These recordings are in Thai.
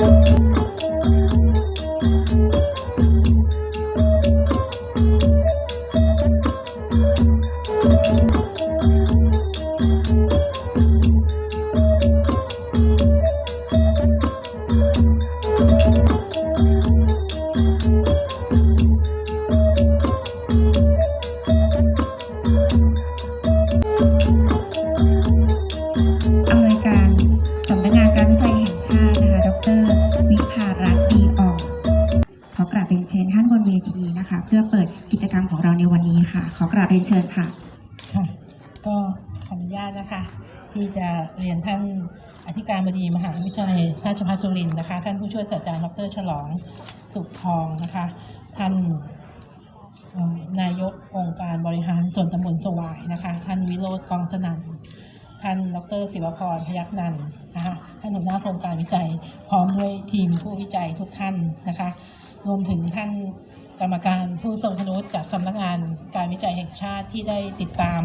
อ นเชิญท่านบนเวทีนะคะ เพื่อเปิดกิจกรรมของเราในวันนี้ค่ะ ขอกราบเรียนเชิญค่ะค่ะก็ขออนุญาตนะคะ ที่จะเรียนท่านอธิการบดีมหาวิทยาลัยราชภัฏสุรินทร์นะคะ ท่านผู้ช่วยศาสตราจารย์ดรฉลองสุขทองนะคะ ท่านนายกองค์การบริหารส่วนตำบลสวายนะคะ ท่านวิโรธกองสนันท่านดรศิวพรพยักนันท์นะคะท่านหัวหน้าโครงการวิจัย พร้อมด้วยทีมผู้วิจัยทุกท่านนะคะ รวมถึงท่านกรรมการผู้ทรงคุณวุฒิจากสำนักงานการวิจัยแห่งชาติที่ได้ติดตาม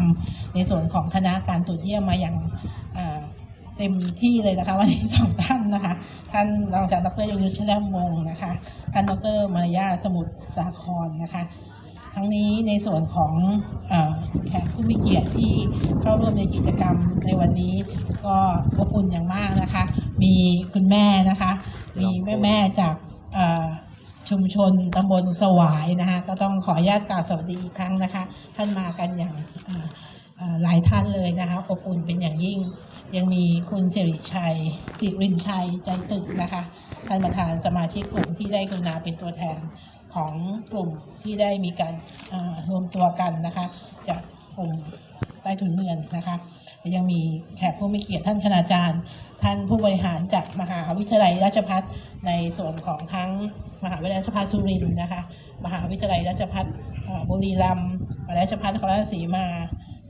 ในส่วนของคณะการตรวจเยี่ยมมาอย่างอ่าเต็มที่เลยนะคะวันนี้สองท่านนะคะ ท่านรองศาสตราจารย์ดรยงยุทธชแลมวงศ์นะคะ ท่านดรมารยาสมุทรสาครนะคะทั้งนี้ในส่วนของเออแขกผู้มีเกียรติที่เข้าร่วมในกิจกรรมในวันนี้ก็อบอุ่นอย่างมากนะคะ มีคุณแม่นะคะ มีแม่แม่ๆจากเอ่อ ชุมชนตำบลสวายนะคะก็ต้องขออนุญาตกล่าวสวัสดีอีกครั้งนะคะ ท่านมากันอย่างหลายท่านเลยนะคะอบอุ่นเป็นอย่างยิ่ง ยังมีคุณสิริชัยสิรินชัยใจตึกนะคะท่านประธานสมาชิกกลุ่มที่ได้กรุณาเป็นตัวแทนของกลุ่มที่ได้มีการรวมตัวกันนะคะจากกลุ่มใต้ถุนเมืองนะคะและยังมีแขกผู้มีเกียรติท่านคณาจารย์ ท่านผู้บริหารจากมหาวิทยาลัยราชภัฏในส่วนของทั้ง มหาวิทยาลัยราชภัฏสุรินทร์นะคะ มหาวิทยาลัยราชภัฏบุรีรัมย์มหาวิทยาลัยราชภัฏนครราชสีมา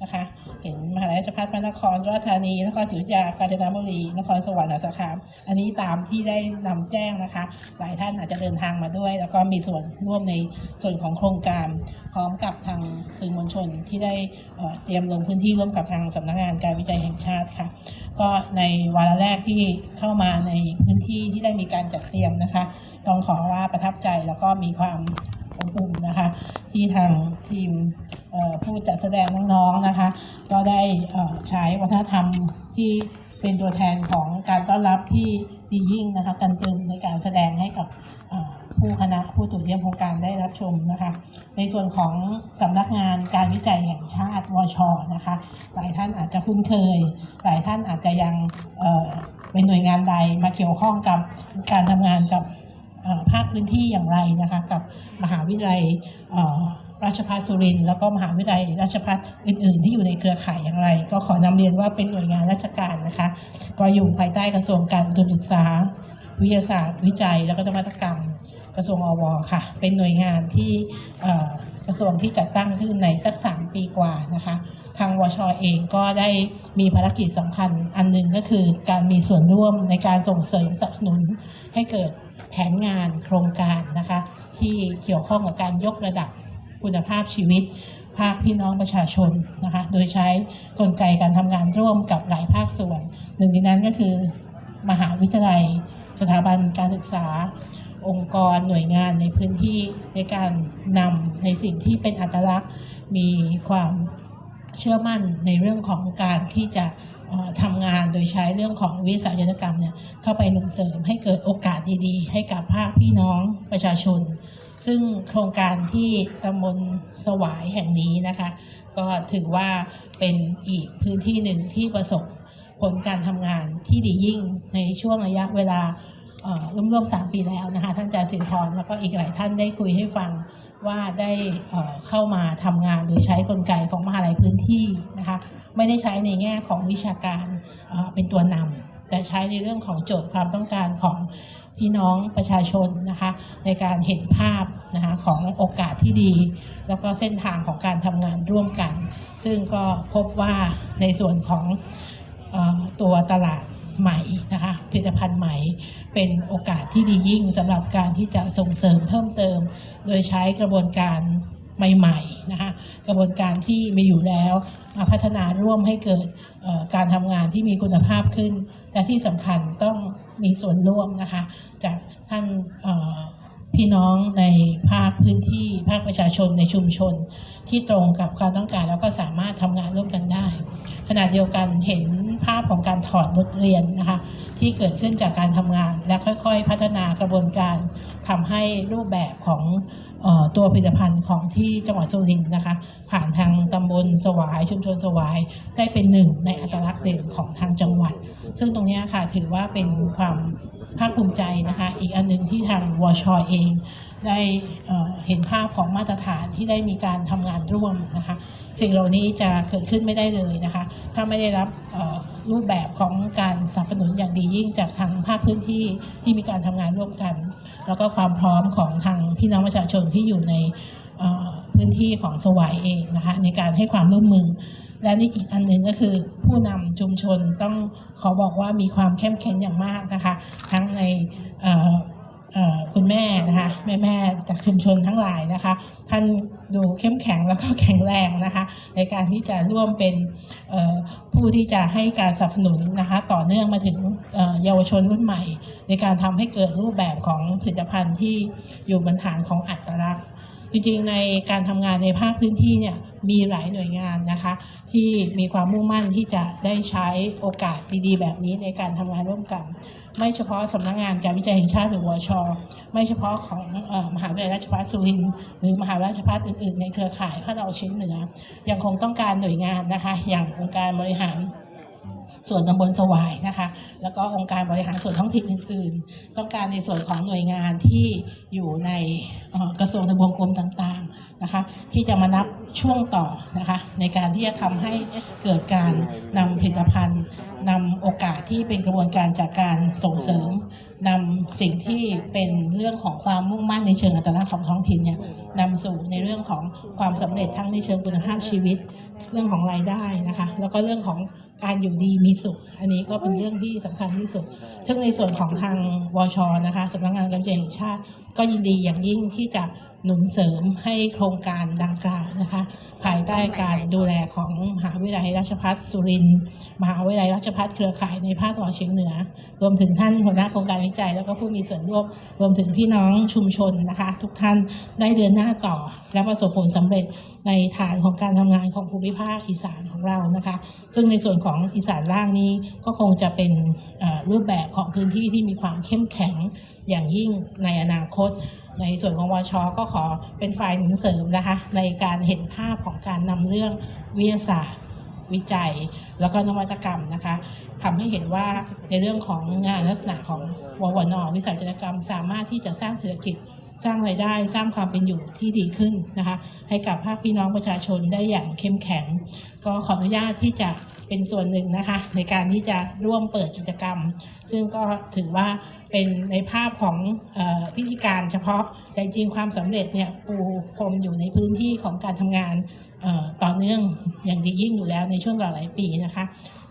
นะคะ เห็นมหาวิทยาลัยราชภัฏพระนครราชธานีนครศรีอยุธยากาญจนบุรีนครสวรรค์สาขามอันนี้ตามที่ได้นำแจ้งนะคะ หลายท่านอาจจะเดินทางมาด้วย แล้วก็มีส่วนร่วมในส่วนของโครงการ พร้อมกับทางสื่อมวลชนที่ได้เอ่อเตรียมลงพื้นที่ร่วมกับทางสำนักงานการวิจัยแห่งชาติค่ะ ก็ในวาระแรกที่เข้ามาในพื้นที่ที่ได้มีการจัดเตรียมนะคะ ต้องขอว่าประทับใจแล้วก็มีความอบอุ่นนะคะ ที่ทางทีมผู้จัดแสดงน้องๆนะคะ ก็ได้ใช้วัฒนธรรมที่เป็นตัวแทนของการต้อนรับที่ดียิ่งนะคะ กันตึมในการแสดงให้กับ ผู้คณะผู้ตรวจเยี่ยมโครงการได้รับชมนะคะ ในส่วนของสำนักงานการวิจัยแห่งชาติวชนะคะ หลายท่านอาจจะคุ้นเคย หลายท่านอาจจะยังเเป็นหน่วยงานใดมาเกี่ยวข้องกับการทำงานกับภาคพื้นที่อย่างไรนะคะกับมหาวิทยาลัยราชภัฏสุรินทร์แล้วก็มหาวิทยาลัยราชภัฏอื่น ๆ ที่อยู่ในเครือข่ายอย่างไร ก็ขอนำเรียนว่าเป็นหน่วยงานราชการนะคะ ก็อยู่ภายใต้กระทรวงการอุดมศึกษา วิทยาศาสตร์ วิจัย และก็นวัตกรรม กระทรวงอวค่ะ เป็นหน่วยงานที่กระทรวงที่จัดตั้งขึ้นในสักสามปีกว่านะคะ ทางวชเองก็ได้มีภารกิจสำคัญอันหนึ่งก็คือการมีส่วนร่วมในการส่งเสริมสนับสนุนให้เกิดแผนงานโครงการนะคะ ที่เกี่ยวข้องกับการยกระดับคุณภาพชีวิต ภาคพี่น้องประชาชนนะคะ โดยใช้กลไกการทำงานร่วมกับหลายภาคส่วน หนึ่งในนั้นก็คือมหาวิทยาลัย สถาบันการศึกษา องค์กรหน่วยงานในพื้นที่ในการนำในสิ่งที่เป็นอัตลักษณ์ มีความเชื่อมั่นในเรื่องของการที่จะทำงานโดยใช้เรื่องของวิสาหกรรมเนี่ยเข้าไปหนุนเสริมให้เกิดโอกาสดีๆ ให้กับภาคพี่น้องประชาชน ซึ่งโครงการที่ตำบลสวายแห่งนี้นะคะ ก็ถือว่าเป็นอีกพื้นที่หนึ่งที่ประสบผลการทำงานที่ดียิ่งในช่วงระยะเวลา ร่วมๆสามปีแล้วนะคะท่านอาจารย์สินทรแล้วก็อีกหลายท่านได้คุยให้ฟังว่าได้เข้ามาทำงานโดยใช้กลไกของมหาลัยพื้นที่นะคะไม่ได้ใช้ในแง่ของวิชาการเป็นตัวนำแต่ใช้ในเรื่องของโจทย์ความต้องการของพี่น้องประชาชนนะคะในการเห็นภาพนะคะของโอกาสที่ดี แล้วก็เส้นทางของการทำงานร่วมกัน ซึ่งก็พบว่าในส่วนของออตัวตลาด ใหม่นะคะผลิตภัณฑ์ใหม่เป็นโอกาสที่ดียิ่งสำหรับการที่จะส่งเสริมเพิ่มเติม โดยใช้กระบวนการใหม่ๆนะคะกระบวนการที่มีอยู่แล้วมาพัฒนาร่วมให้เกิดการทำงานที่มีคุณภาพขึ้น และที่สำคัญต้องมีส่วนร่วมนะคะจากท่านพี่น้องในภาคพื้นที่ภาคประชาชนในชุมชน ที่ตรงกับความต้องการแล้วก็สามารถทำงานร่วมกันได้ ขณะเดียวกันเห็น ภาพของการถอดบทเรียนนะคะที่เกิดขึ้นจากการทำงาน และค่อยๆ พัฒนากระบวนการทำให้รูปแบบของออตัวผลิตภัณฑ์ของที่จังหวัดสุรินทร์นะคะ ผ่านทางตำบลสวาย ชุมชนสวาย ได้เป็นหนึ่งในอัตลักษณ์เด่นของทางจังหวัด ซึ่งตรงนี้ค่ะถือว่าเป็นความภาคภูมิใจนะคะ อีกอันหนึงที่ทางวชอเอง ได้เห็นภาพของมาตรฐานที่ได้มีการทำงานร่วมนะคะสิ่งเหล่านี้จะเกิดขึ้นไม่ได้เลยนะคะถ้าไม่ได้รับรูปแบบของการสนับสนุนอย่างดียิ่งจากทางภาคพื้นที่ที่มีการทำงานร่วมกัน แล้วก็ความพร้อมของทางพี่น้องประชาชนที่อยู่ในพื้นที่ของสวายเองนะคะในการให้ความร่วมมือ และนี่อีกอันหนึ่งก็คือผู้นำชุมชนต้องขอบอกว่ามีความเข้มแข็งอย่างมากนะคะ ทั้งใน คุณแม่นะคะแม่แม่จากชุมชนทั้งหลายนะคะ ท่านดูเข้มแข็งแล้วก็แข็งแรงนะคะ ในการที่จะร่วมเป็นผู้ที่จะให้การสนับสนุนนะคะ ต่อเนื่องมาถึงเอ่อเยาวชนรุ่นใหม่ ในการทำให้เกิดรูปแบบของผลิตภัณฑ์ที่อยู่บนฐานของอัตลักษณ์จริงๆในการทำงานในภาคพื้นที่เนี่ยมีหลายหน่วยงานนะคะ ที่มีความมุ่งมั่นที่จะได้ใช้โอกาสดีๆ แบบนี้ในการทำงานร่วมกัน ไม่เฉพาะสำนักงานการวิจัยแห่งชาติหรือวช ไม่เฉพาะของอมหาวิทยาลัยราชภัฏสุรินทร์หรือมหาวิทยาลัยราชภัฏอื่นๆ ในเครือข่ายภาคตะวันออกเฉียงเหนือ ยังคงต้องการหน่วยงานนะคะ อย่างองค์การบริหารส่วนตำบลสวายนะคะ แล้วก็องค์การบริหารส่วนท้องถิ่นอื่น ๆ ต้องการในส่วนของหน่วยงานที่อยู่ในกระทรวงทบวงกรมต่างๆนะคะ ที่จะมานับช่วงต่อนะคะในการที่จะทำให้เกิดการนำผลิตภัณฑ์นำโอกาสที่เป็นกระบวนการจากการส่งเสริมนำสิ่งที่เป็นเรื่องของความมุ่งมั่นในเชิงอัตลักษณ์ของท้องถิ่นเนี่ยนำสู่ในเรื่องของความสำเร็จทั้งในเชิงคุณภาพชีวิต เรื่องของรายได้นะคะ แล้วก็เรื่องของการอยู่ดีมีสุข อันนี้ก็เป็นเรื่องที่สำคัญที่สุด ซึ่งในส่วนของทางวชนะคะสำนักงานการจัยแห่งชาติ ก็ยินดีอย่างยิ่งที่จะ หนุนเสริมให้โครงการดังกล่าวนะคะ ภายใต้การดูแลของมหาวิทยาลัยราชภัฏสุรินทร์มหาวิทยาลัยราชภัฏเครือข่ายในภาคตะวันออกเฉียงเหนือ รวมถึงท่านหัวหน้าโครงการวิจัย แล้วก็ผู้มีส่วนร่วมรวมถึงพี่น้องชุมชนนะคะ ทุกท่านได้เดินหน้าต่อและประสบผลสำเร็จในฐานของการทำงานของภูมิภาคอีสานของเรานะคะ ซึ่งในส่วนของอีสานล่างนี้ก็คงจะเป็นรูปแบบของพื้นที่ที่มีความเข้มแข็งอย่างยิ่งในอนาคต ในส่วนของวชก็ขอเป็นฝ่ายหนุนเสริมนะคะ ในการเห็นภาพของการนำเรื่องวิทยาศาสตร์วิจัย แล้วก็นวัตกรรมนะคะทำให้เห็นว่าในเรื่องของงานลักษณะของววนวิสาหกิจกรรม สามารถที่จะสร้างเศรษฐกิจ สร้างรายได้สร้างความเป็นอยู่ที่ดีขึ้นนะคะ ให้กับภาคพี่น้องประชาชนได้อย่างเข้มแข็ง ก็ขออนุญาตที่จะ เป็นส่วนหนึ่งนะคะ ในการที่จะร่วมเปิดกิจกรรม ซึ่งก็ถือว่าเป็นในภาพของพิธีการเฉพาะแต่จริงความสำเร็จเนี่ยปูพรมอยู่ในพื้นที่ของการทำงานต่อเนื่องอย่างดียิ่งอยู่แล้วในช่วงหลายปีนะคะ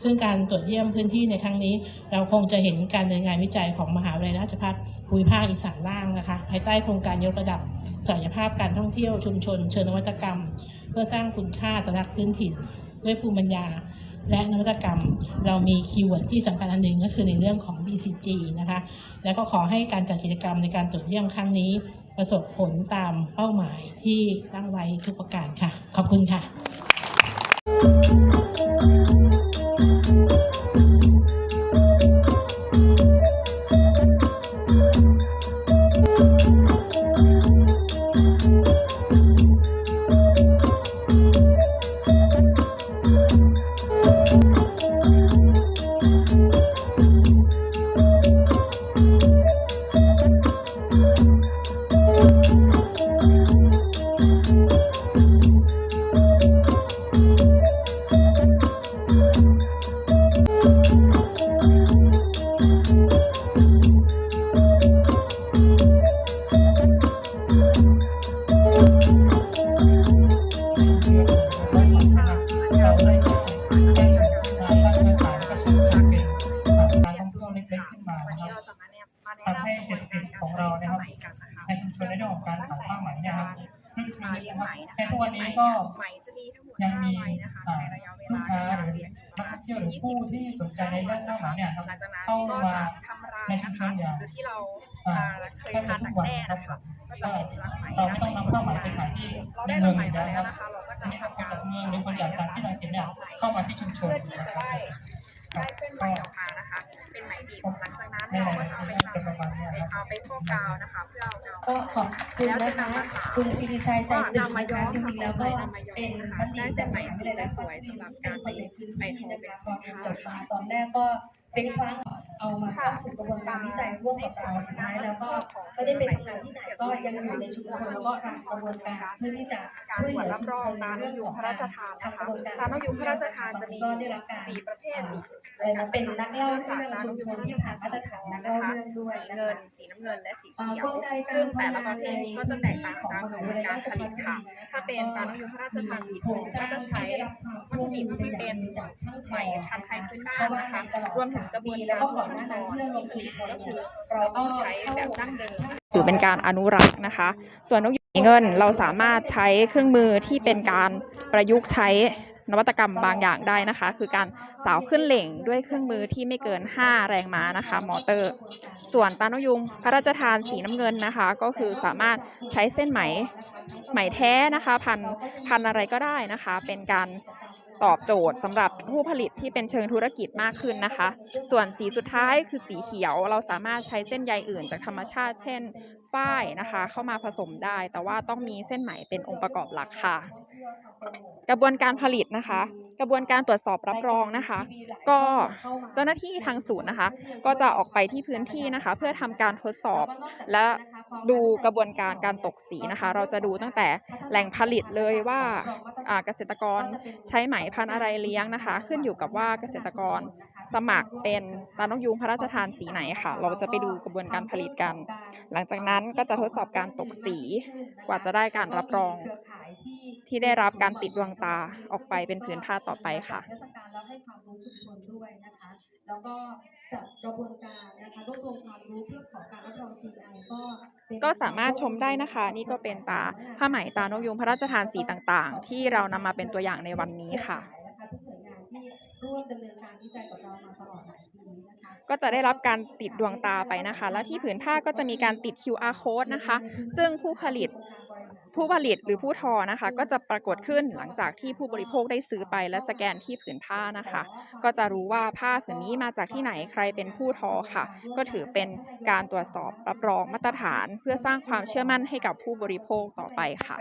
ซึ่งการตรวจเยี่ยมพื้นที่ในครั้งนี้ เราคงจะเห็นการดำเนินงานวิจัยของมหาวิทยาลัยราชภัฏภูมิภาคอีสานล่างนะคะ ภายใต้โครงการยกระดับศักยภาพการท่องเที่ยวชุมชน เชิงนวัตกรรม เพื่อสร้างคุณค่าตลักษณ์พื้นถิ่นด้วยภูมิปัญญา และนวัตกรรม เรามีคีย์เวิร์ดที่สำคัญอันหนึ่งก็คือในเรื่องของ BCG นะคะ แล้วก็ขอให้การจัดกิจกรรมในการตรวจเยี่ยมครั้งนี้ ประสบผลตามเป้าหมายที่ตั้งไว้ทุกประการค่ะ ขอบคุณค่ะ ใจในด้านผ้าไหมเนี่ยครับหลังจากนั้นเข้าก็มาจะทำรังในชุมนะชคะนอย่างหรือที่เราอ่าอ่าเคยแทบทาจะนทุดักกวันแด้ครับนะคะก็จะเป็นรังไหมเราไม่ต้องนำผ้าไหมไปขายที่เราในได้เมืรัองงไหมอีกมาแล้วแล้วครับนะคะเราก็จะอันนี้ครับทำคนการจากเมืองหรือคนจากต่างที่ต่างถิ่นเนี่ยเข้ามาที่ชุมชนเพื่อที่นะจะครับ ได้ได้เส้นไหมออกมานะคะ เป็นไหมดิบหลังจากนั้นเราก็จะเอาไปทำเอาไปฟอกาวนะคะ เพื่อเอาก็ขอบคุณนะคะคุณสิริชัยใจตึกนะคะจริงๆแล้วก็เป็นบัณฑิตแต่ไม่ได้รับสวยสำหรับการไปพื้นที่นะคะพอเรียนจบมาตอนแรกก็ เป็นครั้งเอามาเข้าสู่กระบวนการวิจัยร่วมกับเราสุดท้ายแล้วก็ไม่ได้ไปทำงานที่ไหนก็ยังอยู่ในชุมชนแล้วก็รันกระบวนการเพื่อที่จะการช่วยตเหรวลืจอรับชุมรอชงนในตามนเรื่โยองบของพระราชทานทำนะกระคะบวนการตามนโยบพระราชทานจะมีก็ได้รับการสี่ประเภทสี่อะไรนะเป็นนักเล่าเรื่องชุมชนที่ผ่านมาตรฐานนักเล่าเรื่องด้วยสีนะเงินคะสีน้ำเงินและสีอ่าเขียกวลไกการซึ่งแต่ละทำปงานระเภทนี้ก็จะแตกต่างตามกระบวนการผลิตค่ะถ้าเป็นตามนโยบพระราชทานสีทองก็จะใช้วัตถุดิบที่เป็นไหมพันธุ์ไทยพื้นบ้านนะคะรวมถึงกระบวนแล้กาวรก็ก่อนหน้านั้นที่เราลงชุมชนก็คือเราจะก็ต้องใช้เข้าแบบดั้งเดิมถือเป็นการอนุรักษ์นะคะ ส่วนนกยูงสีเงินเราสามารถใช้เครื่องมือที่เป็นการประยุกต์ใช้นวัตกรรมบางอย่างได้นะคะ คือการสาวขึ้นเหล่งด้วยเครื่องมือที่ไม่เกิน 5 แรงม้านะคะ มอเตอร์ ส่วนตานกยุงพระราชทานสีน้ำเงินนะคะ ก็คือสามารถใช้เส้นไหมไหมแท้นะคะ พันพันอะไรก็ได้นะคะ เป็นการ ตอบโจทย์สำหรับผู้ผลิตที่เป็นเชิงธุรกิจมากขึ้นนะคะ ส่วนสีสุดท้ายคือสีเขียว เราสามารถใช้เส้นใยอื่นจากธรรมชาติ เช่นฝ้ายนะคะ เข้ามาผสมได้ แต่ว่าต้องมีเส้นไหมเป็นองค์ประกอบหลักค่ะ กระบวนการผลิตนะคะ กระบวนการตรวจสอบรับรองนะคะ ก็เจ้าหน้าที่ทางศูนย์นะคะ ก็จะออกไปที่พื้นที่นะคะ เพื่อทำการทดสอบและ ดูกระบวนการการตกสีนะคะ เราจะดูตั้งแต่แหล่งผลิตเลยว่าเกษตรกรใช้ไหมพันธุ์อะไรเลี้ยงนะคะ ขึ้นอยู่กับว่าเกษตรกรสมัครเป็นตานกยูงพระราชทานสีไหนค่ะ เราจะไปดูกระบวนการผลิตกัน หลังจากนั้นก็จะทดสอบการตกสีกว่าจะได้การรับรอง ที่ได้รับการติดดวงตาออกไปเป็นผืนผ้าต่อไปค่ะเทศกาลแล้วให้ความรู้ชุมชนด้วยนะคะ แล้วก็จัดกระบวนการนะคะรวบรวมความรู้เพื่อขอการรับรอง GI ก็เป็นก็สามารถชมได้นะคะ นี่ก็เป็นตาผ้าไหมตานกยุงพระราชทานสีต่างๆ ที่เรานำมาเป็นตัวอย่างในวันนี้ค่ะนะคะทุกหน่วยงานที่ร่วมดำเนินการวิจัยกับเรามาตลอดหลายปีนะคะ ก็จะได้รับการติดดวงตาไปนะคะ และที่ผืนผ้าก็จะมีการติด QR code นะคะ ซึ่งผู้ผลิตผู้ผลิตหรือผู้ทอนะคะ ก็จะปรากฏขึ้นหลังจากที่ผู้บริโภคได้ซื้อไปและสแกนที่ผืนผ้านะคะ ก็จะรู้ว่าผ้าผืนนี้มาจากที่ไหนใครเป็นผู้ทอค่ะ ก็ถือเป็นการตรวจสอบรับรองมาตรฐาน เพื่อสร้างความเชื่อมั่นให้กับผู้บริโภคต่อไปค่ะ